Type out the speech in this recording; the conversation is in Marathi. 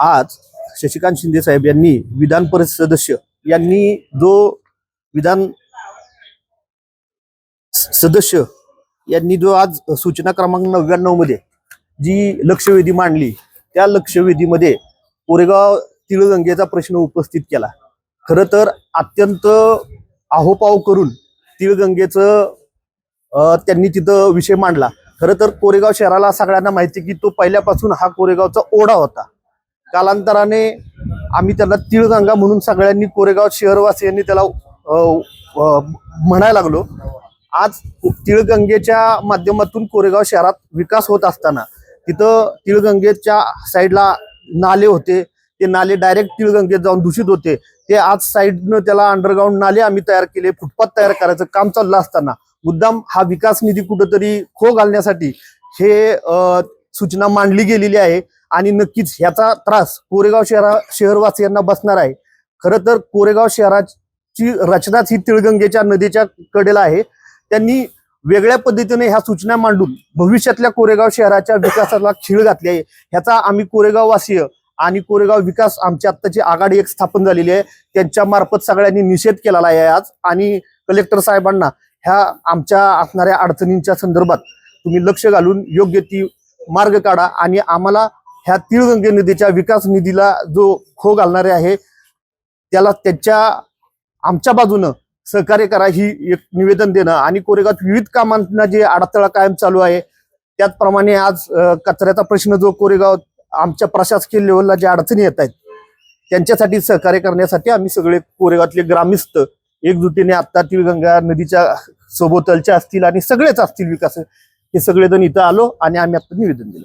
आज शशिकांत शिंदे साहेब यांनी विधान परिषद सदस्य यांनी जो विधान सदस्य यांनी जो आज सूचना क्रमांक नव्याण्णवमध्ये जी लक्षवेधी मांडली त्या लक्षवेधीमध्ये कोरेगाव तिळगंगेचा प्रश्न उपस्थित केला. खरं तर अत्यंत आहोपाव करून तिळगंगेचं त्यांनी तिथं विषय मांडला. खरं तर कोरेगाव शहराला सगळ्यांना माहिती की तो पहिल्यापासून हा कोरेगावचा ओढा होता. कालांतराने आम्ही त्याला तिळगंगा म्हणून सगळ्यांनी कोरेगाव शहरवासियांनी त्याला म्हणायला लागलो. आज तिळगंगेच्या माध्यमातून कोरेगाव शहरात विकास होत असताना तिथं तिळगंगेच्या साईडला नाले होते. ते नाले डायरेक्ट तिळगंगेत जाऊन दूषित होते. ते आज साईडनं त्याला अंडरग्राऊंड नाले आम्ही तयार केले फुटपाथ तयार करायचं काम चाललं असताना. मुद्दाम हा विकास निधी कुठंतरी खो घालण्यासाठी हे सूचना मांडली गेलेली आहे. आणि नक्कीच ह्याचा त्रास कोरेगाव शहरा शहरवासियांना बसणार आहे. खरं तर कोरेगाव शहराची रचनाच ही तिळगंगेच्या नदीच्या कडेला आहे. त्यांनी वेगळ्या पद्धतीने ह्या सूचना मांडून भविष्यातल्या कोरेगाव शहराच्या विकासाला खीळ घातली आहे. ह्याचा आम्ही कोरेगाव वासीय आणि कोरेगाव विकास आमची आत्ताची आघाडी एक स्थापन झालेली आहे. त्यांच्या मार्फत सगळ्यांनी निषेध केलेला आहे आज. आणि कलेक्टर साहेबांना ह्या आमच्या असणाऱ्या अडचणींच्या संदर्भात तुम्ही लक्ष घालून योग्य ती मार्ग काढा आणि आम्हाला ह्या तीळगंगे नदीच्या विकास निधीला जो खो घालणारे आहे त्याला त्याच्या आमच्या बाजूनं सहकार्य करा ही एक निवेदन देणं आणि कोरेगावात विविध कामांना जे अडथळा कायम चालू आहे त्याचप्रमाणे आज कचऱ्याचा प्रश्न जो कोरेगाव आमच्या प्रशासकीय लेवलला ज्या अडचणी येत आहेत त्यांच्यासाठी सहकार्य करण्यासाठी आम्ही सगळे कोरेगावातले ग्रामस्थ एकजुटीने आता तिळगंगा नदीच्या सोबतलच्या असतील आणि सगळेच असतील विकास हे सगळेजण इथं आलो आणि आम्ही आता निवेदन दिलं.